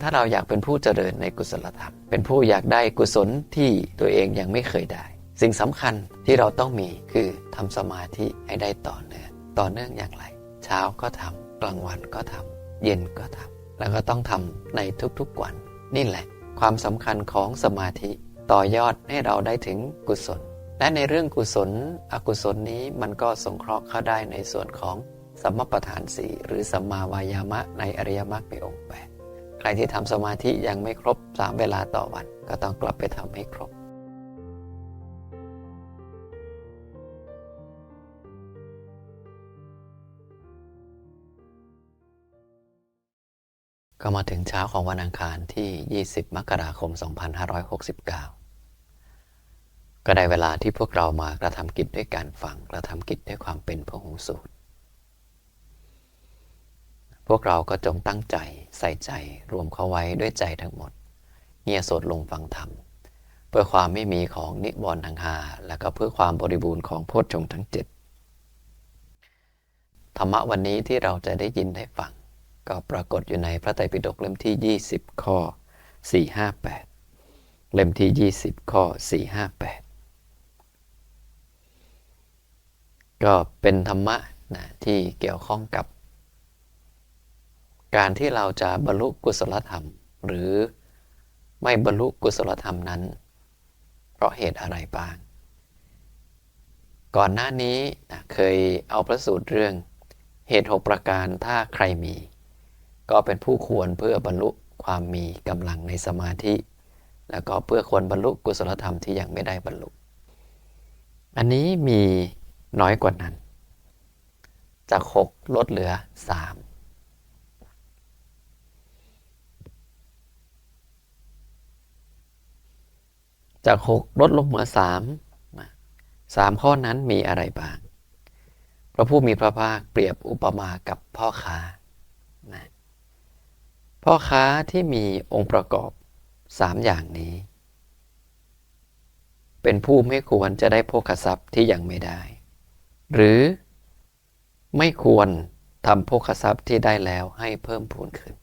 ถ้าเราอยากเป็นผู้เจริญในกุศลธรรม เป็นผู้อยากได้กุศลที่ตัวเองยังไม่เคยได้ สิ่งสำคัญที่เราต้องมีคือทำสมาธิให้ได้ต่อเนื่องต่อเนื่องอย่างไร เช้าก็ทำกลางวันก็ทำเย็นก็ทำแล้วก็ต้องทำในทุกๆวัน นี่แหละ ความสำคัญของสมาธิต่อยอดให้เราได้ถึงกุศล และในเรื่องกุศล อกุศลนี้มันก็สงเคราะห์เข้าได้ในส่วนของสัมมาประธานสีหรือสัมมาวายามะในอริยมรรคมีองค์แปด รที่ทำสมาธิยังไม่ครบสามเวลาต่อวัน ก็ต้องกลับไปทำให้ครบก็มาถึงเช้าของวันอังคารที่ 20 มกราคม 2569 ก็ได้เวลาที่พวกเรามากระทำกิจด้วยการฟัง กระทำกิจด้วยความเป็นพระหงสูตร พวกเราก็จงตั้งใจใส่ใจรวมเข้าไว้ด้วยใจทั้งหมด เงียสดลงฟังธรรม เพื่อความไม่มีของนิวรณ์ทั้งหาและก็เพื่อความบริบูรณ์ของโพชฌงค์ทั้งเจ็ดธรรมะวันนี้ที่เราจะได้ยินได้ฟัง ก็ปรากฏอยู่ในพระไตรปิฎกเล่มที่ 20 ข้อ 458 เล่มที่ 20 ข้อ 458 ก็เป็นธรรมะนะที่เกี่ยวข้องกับ การที่เราจะบรรลุกุศลธรรม หรือไม่บรรลุกุศลธรรมนั้น เพราะเหตุอะไรบ้าง ก่อนหน้านี้เคยเอาพระสูตรเรื่อง เหตุหกประการถ้าใครมี ก็เป็นผู้ควรเพื่อบรรลุความมีกำลังในสมาธิ แล้วก็เพื่อควรบรรลุกุศลธรรมที่ยังไม่ได้บรรลุ อันนี้มีน้อยกว่านั้น จาก 6 ลดเหลือ 3 จากหกลดลงเหลือสามสามข้อนั้นมีอะไรบ้าง พระผู้มีพระภาคเปรียบอุปมากับพ่อค้านะพ่อค้าที่มีองค์ประกอบสามอย่างนี้ เป็นผู้ไม่ควรจะได้โภคทรัพย์ที่ยังไม่ได้ หรือไม่ควรทำโภคทรัพย์ที่ได้แล้วให้เพิ่มพูนขึ้น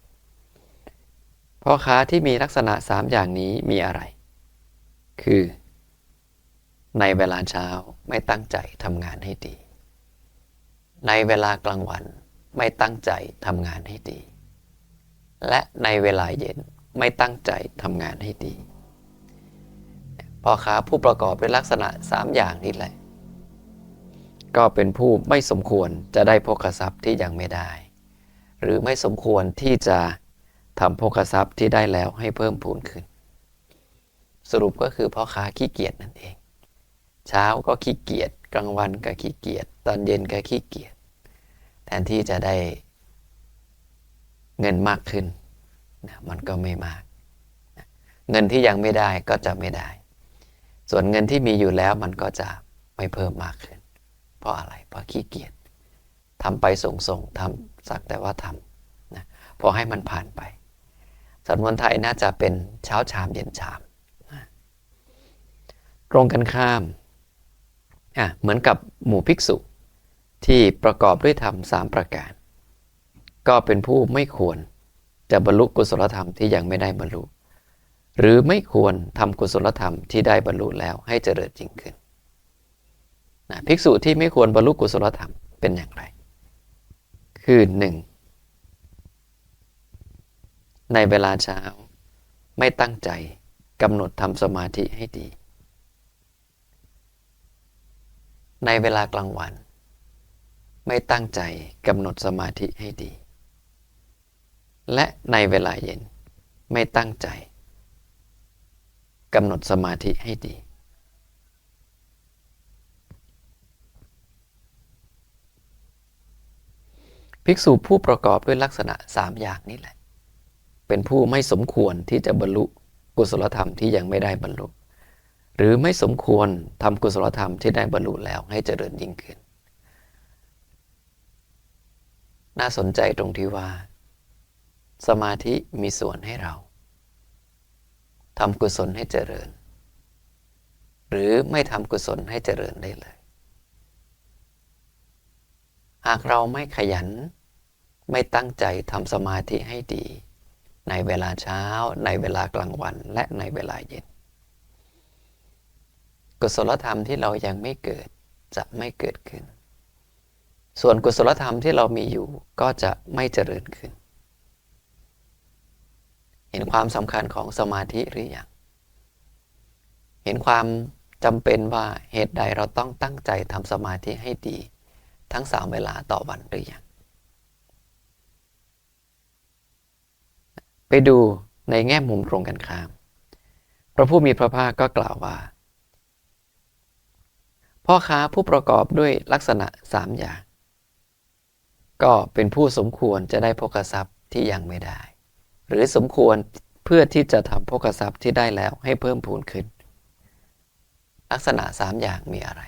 พ่อค้าที่มีลักษณะสามอย่างนี้มีอะไร คือ ในเวลาเช้าไม่ตั้งใจทำงานให้ดี ในเวลากลางวันไม่ตั้งใจทำงานให้ดี และในเวลาเย็นไม่ตั้งใจทำงานให้ดีพ่อค้าผู้ประกอบด้วยลักษณะสามอย่างนี้แหละ ก็เป็นผู้ไม่สมควรจะได้โภคทรัพย์ที่ยังไม่ได้ หรือไม่สมควรที่จะทำโภคทรัพย์ที่ได้แล้วให้เพิ่มพูนขึ้น สรุปก็คือพ่อค้าขี้เกียจนั่นเอง เช้าก็ขี้เกียจกลางวันก็ขี้เกียจตอนเย็นก็ขี้เกียจแทนที่จะได้เงินมากขึ้นนะมันก็ไม่มากนะเงินที่ยังไม่ได้ก็จะไม่ได้ ส่วนเงินที่มีอยู่แล้วมันก็จะไม่เพิ่มมากขึ้น เพราะอะไรเพราะขี้เกียจทำไปส่งส่งทำสักแต่ว่าทำนะพอให้มันผ่านไปสำนวนไทยน่าจะเป็นเช้าชามเย็นชาม ตรงกันข้ามอะเหมือนกับหมู่ภิกษุที่ประกอบด้วยธรรมสามประการ ก็เป็นผู้ไม่ควรจะบรรลุกุศลธรรมที่ยังไม่ได้บรรลุ หรือไม่ควรทำกุศลธรรมที่ได้บรรลุแล้วให้เจริญจริงขึ้นนะภิกษุที่ไม่ควรบรรลุกุศลธรรมเป็นอย่างไร คือหนึ่งในเวลาเช้าไม่ตั้งใจกำหนดทำสมาธิให้ดี ในเวลากลางวัน ไม่ตั้งใจกำหนดสมาธิให้ดี และในเวลาเย็นไม่ตั้งใจกำหนดสมาธิให้ดี ภิกษุผู้ประกอบด้วยลักษณะสามอย่างนี้แหละ เป็นผู้ไม่สมควรที่จะบรรลุกุศลธรรมที่ยังไม่ได้บรรลุ หรือไม่สมควรทำกุศลธรรมที่ได้บรรลุแล้วให้เจริญยิ่งขึ้น น่าสนใจตรงที่ว่า สมาธิมีส่วนให้เราทำกุศลให้เจริญ หรือไม่ทำกุศลให้เจริญได้เลย หากเราไม่ขยัน ไม่ตั้งใจทำสมาธิให้ดี ในเวลาเช้า ในเวลากลางวันและในเวลาเย็น กุศลธรรมที่เรายังไม่เกิดจะไม่เกิดขึ้น ส่วนกุศลธรรมที่เรามีอยู่ก็จะไม่เจริญขึ้น เห็นความสำคัญของสมาธิหรือยังเห็นความจำเป็นว่าเหตุใดเราต้องตั้งใจทำสมาธิให้ดี ทั้งสามเวลาต่อวันหรือยัง ไปดูในแง่มุมตรงกันข้าม พระผู้มีพระภาคก็กล่าวว่า พ่อค้าผู้ประกอบด้วยลักษณะสามอย่าง ก็เป็นผู้สมควรจะได้พกทรัพย์ที่ยังไม่ได้ หรือสมควรเพื่อที่จะทำพกทรัพย์ที่ได้แล้วให้เพิ่มพูนขึ้น ลักษณะสามอย่างมีอะไร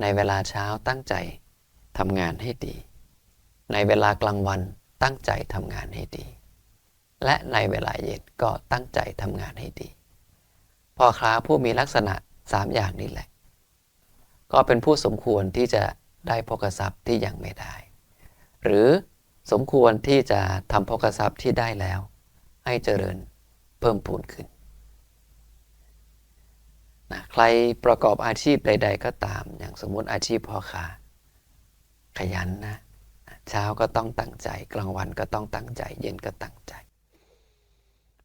ในเวลาเช้าตั้งใจทำงานให้ดี ในเวลากลางวันตั้งใจทำงานให้ดี และในเวลาเย็นก็ตั้งใจทำงานให้ดีพ่อค้าผู้มีลักษณะสามอย่างนี้แหละ ก็เป็นผู้สมควรที่จะได้พกทรัพย์ที่ยังไม่ได้ หรือสมควรที่จะทำพกทรัพย์ที่ได้แล้ว ให้เจริญเพิ่มพูนขึ้นนะใครประกอบอาชีพใด ๆ ก็ตาม อย่างสมมุติอาชีพพ่อค้าขยันนะเช้าก็ต้องตั้งใจ กลางวันก็ต้องตั้งใจ เย็นก็ตั้งใจ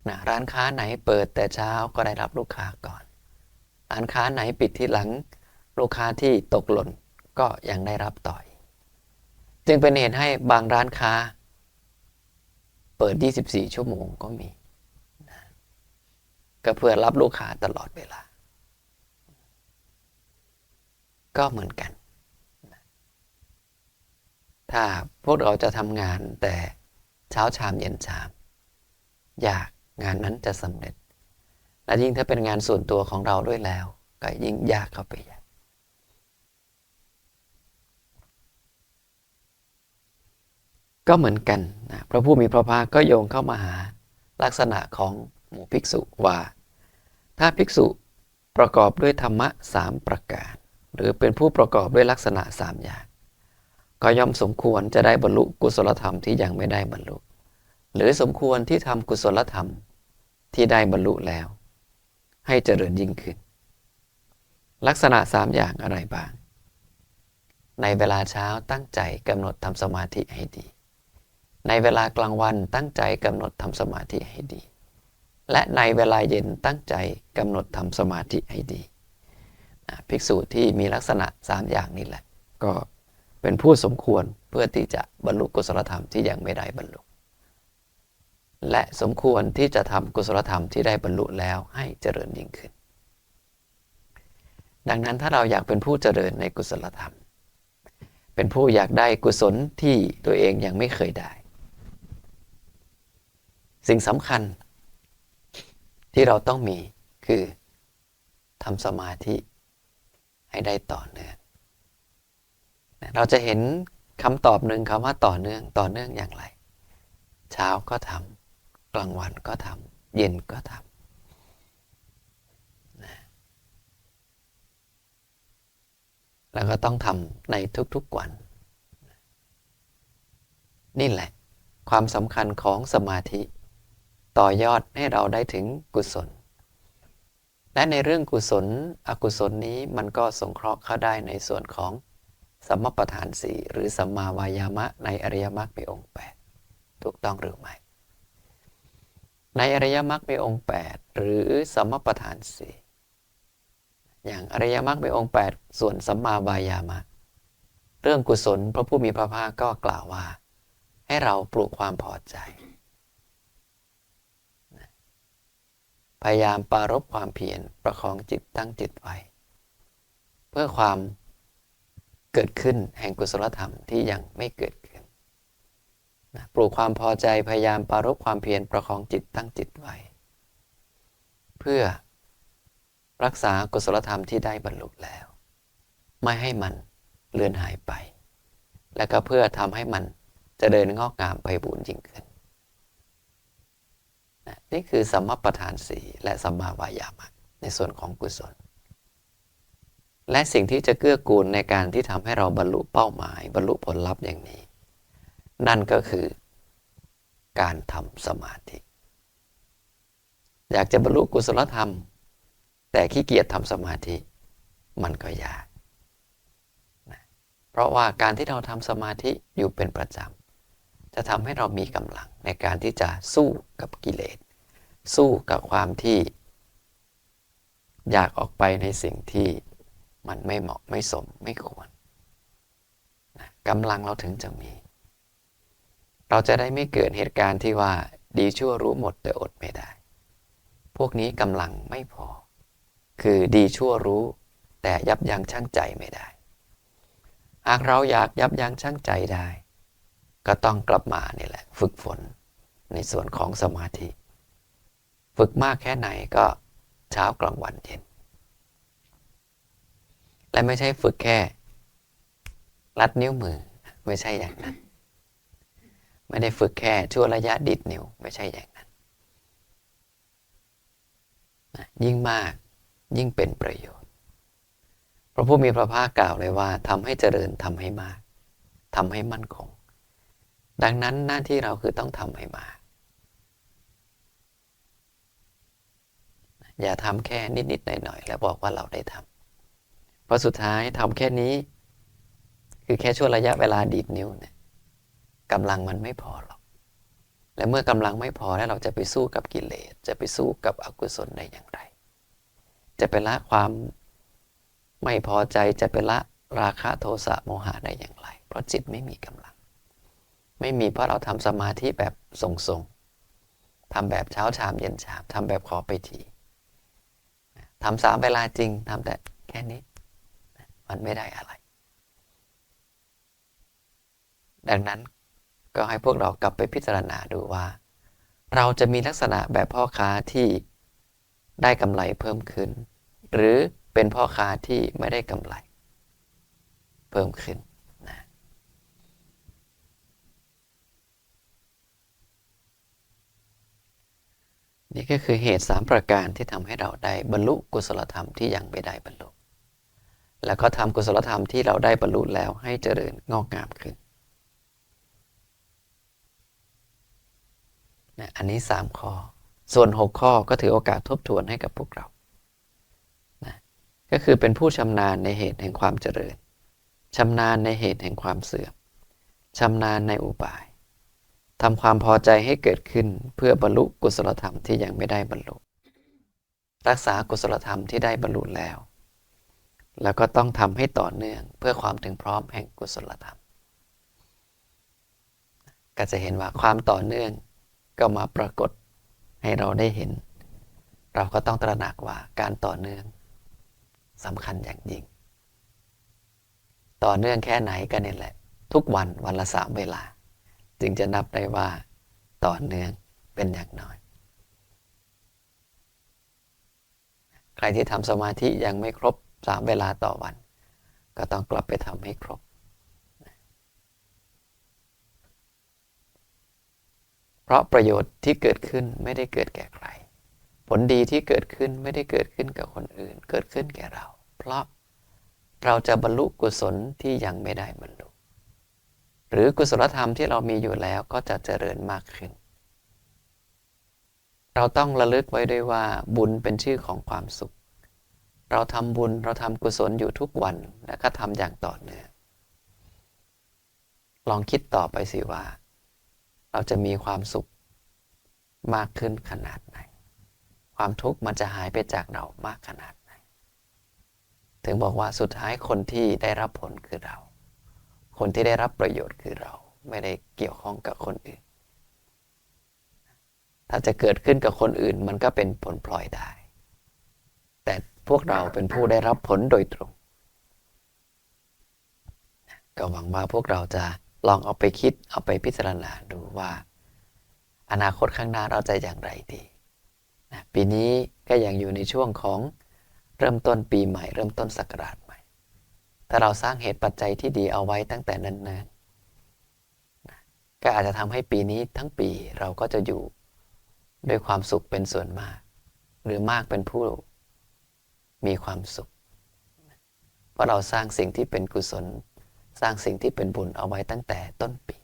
นะร้านค้าไหนเปิดแต่เช้าก็ได้รับลูกค้าก่อน ร้านค้าไหนปิดที่หลัง ลูกค้าที่ตกหล่นก็ยังได้รับต่อย จึงเป็นเหตุให้บางร้านค้า เปิด 24 ชั่วโมงก็มีนะก็เพื่อรับลูกค้าตลอดเวลา ก็เหมือนกันถ้าพวกเราจะทำงานแต่เช้าชามเย็นชามยากงานนั้นจะสำเร็จ และยิ่งถ้าเป็นงานส่วนตัวของเราด้วยแล้ว ก็ยิ่งยากเข้าไปใหญ่ ก็เหมือนกันนะพระผู้มีพระภาคก็โยงเข้ามาหาลักษณะของหมู่ภิกษุว่า ถ้าภิกษุประกอบด้วยธรรมะสามประการ หรือเป็นผู้ประกอบด้วยลักษณะสามอย่าง ก็ย่อมสมควรจะได้บรรลุกุศลธรรมที่ยังไม่ได้บรรลุ หรือสมควรที่ทำกุศลธรรมที่ได้บรรลุแล้ว ให้เจริญยิ่งขึ้น ลักษณะสามอย่างอะไรบ้าง ในเวลาเช้าตั้งใจกำหนดทำสมาธิให้ดี ในเวลากลางวันตั้งใจกำหนดทำสมาธิให้ดี และในเวลาเย็นตั้งใจกำหนดทำสมาธิให้ดีภิกษุที่มีลักษณะ 3 อย่างนี้แหละ ก็เป็นผู้สมควรเพื่อที่จะบรรลุกุศลธรรมที่ยังไม่ได้บรรลุ และสมควรที่จะทำกุศลธรรมที่ได้บรรลุแล้วให้เจริญยิ่งขึ้น ดังนั้นถ้าเราอยากเป็นผู้เจริญในกุศลธรรม เป็นผู้อยากได้กุศลที่ตัวเองยังไม่เคยได้ สิ่งสำคัญ ที่เราต้องมีคือทำสมาธิให้ได้ต่อเนื่อง เราจะเห็นคำตอบหนึ่งคำว่าต่อเนื่องต่อเนื่องอย่างไร เช้าก็ทำกลางวันก็ทำเย็นก็ทำนะแล้วก็ต้องทำในทุกๆวัน นี่แหละ ความสำคัญของสมาธิ ต่อยอดให้เราได้ถึงกุศล และในเรื่องกุศล อกุศลนี้มันก็สงเคราะห์เข้าได้ในส่วนของสัมมประธานสี่หรือสัมมาวายามะในอริยมรรคมีองค์8ถูกต้องหรือไม่ ในอริยมรรคมีองค์ 8 หรือสัมมประธานสี่อย่างอริยมรรคมีองค์ 8 ส่วนสัมมาวายามะ เรื่องกุศลพระผู้มีพระภาคก็กล่าวว่า ให้เราปลูกความพอใจ พยายามปารบความเพียรประคองจิตตั้งจิตไว้ เพื่อความเกิดขึ้นแห่งกุศลธรรมที่ยังไม่เกิดขึ้นนะปลูกความพอใจพยายามปารบความเพียรประคองจิตตั้งจิตไว้ เพื่อรักษากุศลธรรมที่ได้บรรลุแล้ว ไม่ให้มันเลือนหายไป และก็เพื่อทำให้มันจะเดินงอกงามไปบูรยิ่งขึ้น นี่คือสัมมาประธานสีและสัมมาวายามะในส่วนของกุศล และสิ่งที่จะเกื้อกูลในการที่ทำให้เราบรรลุเป้าหมาย บรรลุผลลัพธ์อย่างนี้ นั่นก็คือการทำสมาธิ อยากจะบรรลุกุศลธรรม แต่ขี้เกียจทำสมาธิ มันก็ยาก เพราะว่าการที่เราทำสมาธิอยู่เป็นประจำ จะทำให้เรามีกำลังในการที่จะสู้กับกิเลส สู้กับความที่ อยากออกไปในสิ่งที่มันไม่เหมาะไม่สมไม่ควรนะกำลังเราถึงจะมี เราจะได้ไม่เกิดเหตุการณ์ที่ว่าดีชั่วรู้หมดแต่อดไม่ได้ พวกนี้กำลังไม่พอ คือดีชั่วรู้ แต่ยับยั้งชั่งใจไม่ได้ หากเราอยากยับยั้งชั่งใจได้ ก็ต้องกลับมานี่แหละ ฝึกฝนในส่วนของสมาธิ ฝึกมากแค่ไหนก็เช้ากลางวันเย็น และไม่ใช่ฝึกแค่รัดนิ้วมือไม่ใช่อย่างนั้น ไม่ได้ฝึกแค่ชั่วระยะดิดนิ้วไม่ใช่อย่างนั้น ยิ่งมากยิ่งเป็นประโยชน์ พระผู้มีพระภาคกล่าวเลยว่าทำให้เจริญทำให้มากทำให้มั่นคง ดังนั้นหน้าที่เราคือต้องทำให้มากอย่าทำแค่นิดๆหน่อยๆแล้วบอกว่าเราได้ทำเพราะสุดท้ายทำแค่นี้ คือแค่ช่วงระยะเวลาดีดนิ้วเนี่ยกำลังมันไม่พอหรอก และเมื่อกำลังไม่พอแล้วเราจะไปสู้กับกิเลส จะไปสู้กับอกุศลได้อย่างไร จะไปละความไม่พอใจจะไปละราคะโทสะโมหะได้อย่างไร เพราะจิตไม่มีกำลัง ไม่มีเพราะเราทำสมาธิแบบทรงๆทำแบบเช้าชามเย็นชามทำแบบขอไปทีทำสามเวลาจริงทำแต่แค่นี้ มันไม่ได้อะไร ดังนั้นก็ให้พวกเรากลับไปพิจารณาดูว่า เราจะมีลักษณะแบบพ่อค้าที่ได้กำไรเพิ่มขึ้น หรือเป็นพ่อค้าที่ไม่ได้กำไร เพิ่มขึ้น นี่ก็คือเหตุสามประการที่ทำให้เราได้บรรลุกุศลธรรมที่ยังไม่ได้บรรลุ แล้วก็ทำกุศลธรรมที่เราได้บรรลุแล้วให้เจริญงอกงามขึ้นนะอันนี้ 3 ข้อ ส่วน 6 ข้อก็ถือโอกาสทบทวนให้กับพวกเรานะก็คือเป็นผู้ชำนาญในเหตุแห่งความเจริญชำนาญในเหตุแห่งความเสื่อมชำนาญในอุบาย ทำความพอใจให้เกิดขึ้นเพื่อบรรลุกุศลธรรมที่ยังไม่ได้บรรลุ รักษากุศลธรรมที่ได้บรรลุแล้ว แล้วก็ต้องทำให้ต่อเนื่องเพื่อความถึงพร้อมแห่งกุศลธรรม ก็จะเห็นว่าความต่อเนื่องก็มาปรากฏให้เราได้เห็น เราก็ต้องตระหนักว่าการต่อเนื่องสำคัญอย่างยิ่ง ต่อเนื่องแค่ไหนก็นี่แหละ ทุกวันวันละสามเวลา จึงจะนับได้ว่าต่อเนื่องเป็นอย่างน้อย ใครที่ทำสมาธิยังไม่ครบสามเวลาต่อวัน ก็ต้องกลับไปทำให้ครบ เพราะประโยชน์ที่เกิดขึ้นไม่ได้เกิดแก่ใคร ผลดีที่เกิดขึ้นไม่ได้เกิดขึ้นกับคนอื่น เกิดขึ้นแก่เรา เพราะเราจะบรรลุกุศลที่ยังไม่ได้บรรลุ หรือกุศลธรรมที่เรามีอยู่แล้วก็จะเจริญมากขึ้น เราต้องระลึกไว้ด้วยว่าบุญเป็นชื่อของความสุข เราทำบุญเราทำกุศลอยู่ทุกวันและก็ทำอย่างต่อเนื่องลองคิดต่อไปสิว่า เราจะมีความสุขมากขึ้นขนาดไหน ความทุกข์มันจะหายไปจากเรามากขนาดไหน ถึงบอกว่าสุดท้ายคนที่ได้รับผลคือเรา คนที่ได้รับประโยชน์คือเราไม่ได้เกี่ยวข้องกับคนอื่น ถ้าจะเกิดขึ้นกับคนอื่นมันก็เป็นผลพลอยได้ แต่พวกเราเป็นผู้ได้รับผลโดยตรง ก็หวังว่าพวกเราจะลองเอาไปคิดเอาไปพิจารณาดูว่า อนาคตข้างหน้าเราจะอย่างไรดีปีนี้ก็ยังอยู่ในช่วงของเริ่มต้นปีใหม่ เริ่มต้นศักราช ถ้าเราสร้างเหตุปัจจัยที่ดีเอาไว้ตั้งแต่นั้นๆนนก็อาจจะทำให้ปีนี้ทั้งปีเราก็จะอยู่ด้วยความสุขเป็นส่วนมาก หรือมากเป็นผู้มีความสุข เพราะเราสร้างสิ่งที่เป็นกุศล สร้างสิ่งที่เป็นบุญเอาไว้ตั้งแต่ต้นปี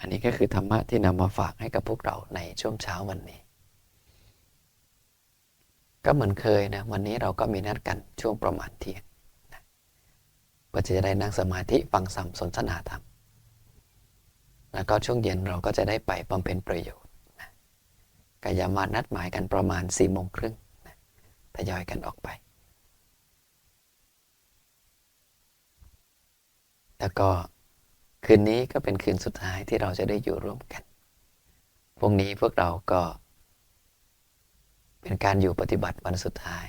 อันนี้ก็คือธรรมะที่นำมาฝากให้กับพวกเราในช่วงเช้าวันนี้ ก็เหมือนเคยนะวันนี้เราก็มีนัดกันช่วงประมาณเที่ยงนะเพื่อจะได้นั่งสมาธิฟังสัมสนทนาธรรม แล้วก็ช่วงเย็นเราก็จะได้ไปบำเพ็ญประโยชน์นะก็อย่ามานัดหมายกันประมาณสี่โมงครึ่งนะทยอยกันออกไป แล้วก็คืนนี้ก็เป็นคืนสุดท้ายที่เราจะได้อยู่ร่วมกัน พรุ่งนี้พวกเราก็ เป็นการอยู่ปฏิบัติวันสุดท้าย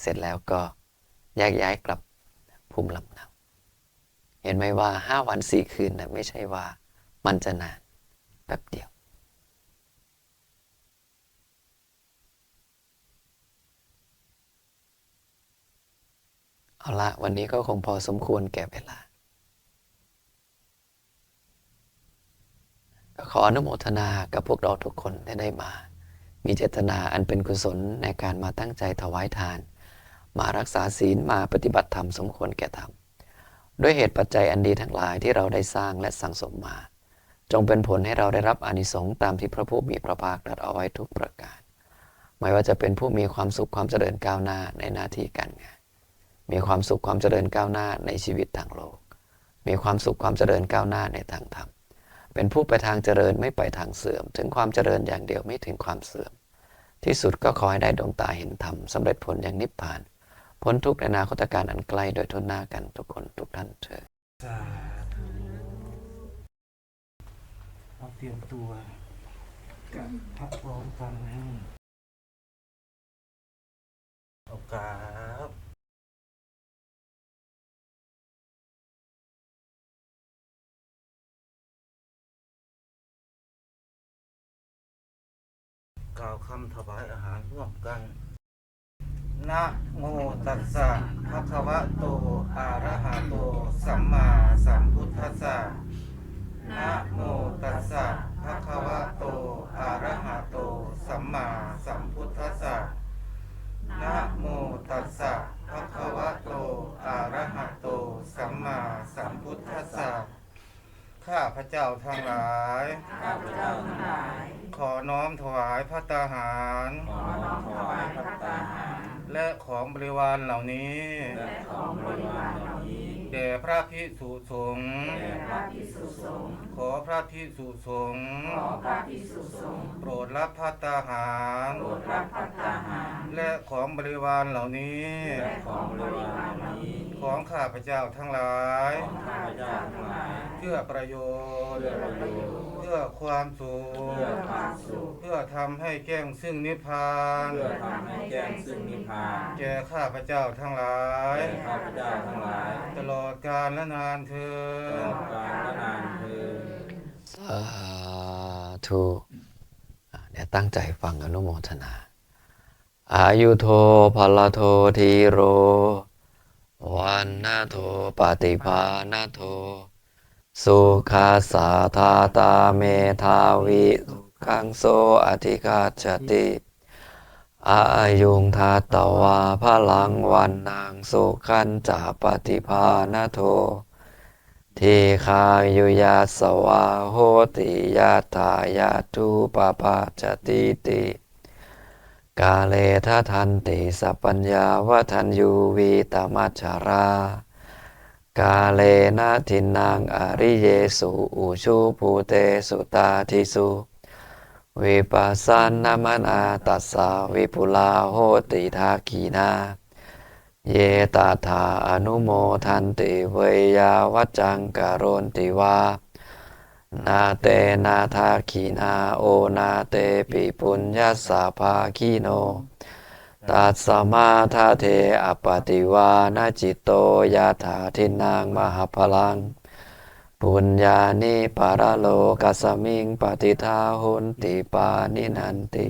เสร็จแล้วก็แยกย้ายกลับภูมิลำเนาเห็นไหมว่าห้าวันสี่คืนนะไม่ใช่ว่ามันจะนานแป๊บเดียว เอาละวันนี้ก็คงพอสมควรแก่เวลา ก็ขออนุโมทนากับพวกเราทุกคนที่ได้มา มีเจตนาอันเป็นกุศลในการมาตั้งใจถวายทาน มารักษาศีลมาปฏิบัติธรรมสมควรแก่ธรรมด้วยเหตุปัจจัยอันดีทั้งหลายที่เราได้สร้างและสั่งสมมา จงเป็นผลให้เราได้รับอานิสงส์ตามที่พระผู้มีพระภาคตรัสเอาไว้ทุกประการ ไม่ว่าจะเป็นผู้มีความสุขความเจริญก้าวหน้าในหน้าที่การงาน มีความสุขความเจริญก้าวหน้าในชีวิตทางโลก มีความสุขความเจริญก้าวหน้าในทางธรรมเป็นผู้ไปทางเจริญไม่ไปทางเสื่อม ถึงความเจริญอย่างเดียวไม่ถึงความเสื่อม ที่สุดก็ขอให้ได้ดวงตาเห็นธรรมสำเร็จผลอย่างนิพพาน พ้นทุกข์ในนาคตการอันไกลโดยทุนหน้ากันทุกคนทุกท่านเถิดเราเตรียมตัวกับพระพร้อมกันนโอกาส กล่าวคำถวายอาหารร่วมกัน นะโมตัสสะภะคะวะโต อะระหะโต สัมมาสัมพุทธัสสะ นะโมตัสสะภะคะวะโต อะระหะโต สัมมาสัมพุทธัสสะ นะโมตัสสะภะคะวะโต อะระหะโต สัมมาสัมพุทธัสสะ ข้าพระเจ้าทั้งหลาย ข้าพเจ้าทั้งหลาย ขอน้อมถวายพระตาหาร ขอน้อมถวายพระตาหาร และของบริวารเหล่านี้ และของบริวารเหล่านี้ แด่พระพิสุสงฆ์แด่พระภิกษุสงฆ์ ขอพระพิสุสงฆ์ ขอพระภิกษุสงฆ์ โปรดรับพระตาหาร โปรดรับพระตาหาร และของบริวารเหล่านี้ และของบริวารเหล่านี้ ของข้าพเจ้าทั้งหลาย ของข้าพเจ้าทั้งหลาย เพื่อประโยชน์เพื่อประโยชน์ เพื่อความสุข เพื่อความสุขเพื่อทำให้แจ้งซึ่งนิพพาน เพื่อทำให้แจ้งซึ่งนิพพานแก่ข้าพเจ้าทั้งหลาย แก่ข้าพเจ้าทั้งหลายตลอดกาลและนานเธอตลญอดกาลและนานเทอญสาธุอะเดี๋ยวตั้งใจฟังอนุโมทนา อายุโทพลโททีโร วันนาโทปฏิภาณโท สุขาสาธาตาเมธาวิสุขังโสอธิกาจติอายุงทาตวาพลังวันนางสุขันจาปฏิภาณโททีคายุยาสวาโหติยาตายาทุปปาจติติ กาเลทะทันติสัพปัญญาวทันยูวีตมัจจารา กาเลนะทินังอริเยสุอุชุภูเตสุตาทิสุวิปัสสนามนาตัสสาวิปุลาโหติทากีนา เยตาธาอนุโมทันติเวยาวัจจังกโรนติวา นาเตนาทาขีนาโอนาเตปิปุญญาสาภาคีโน ตัสสมาทาเทอปติวานาจิตโตยาถาทินางมหาพลัง ปุญญานิปารโลกัสสมิงปฏิทาหุนติปานินันติ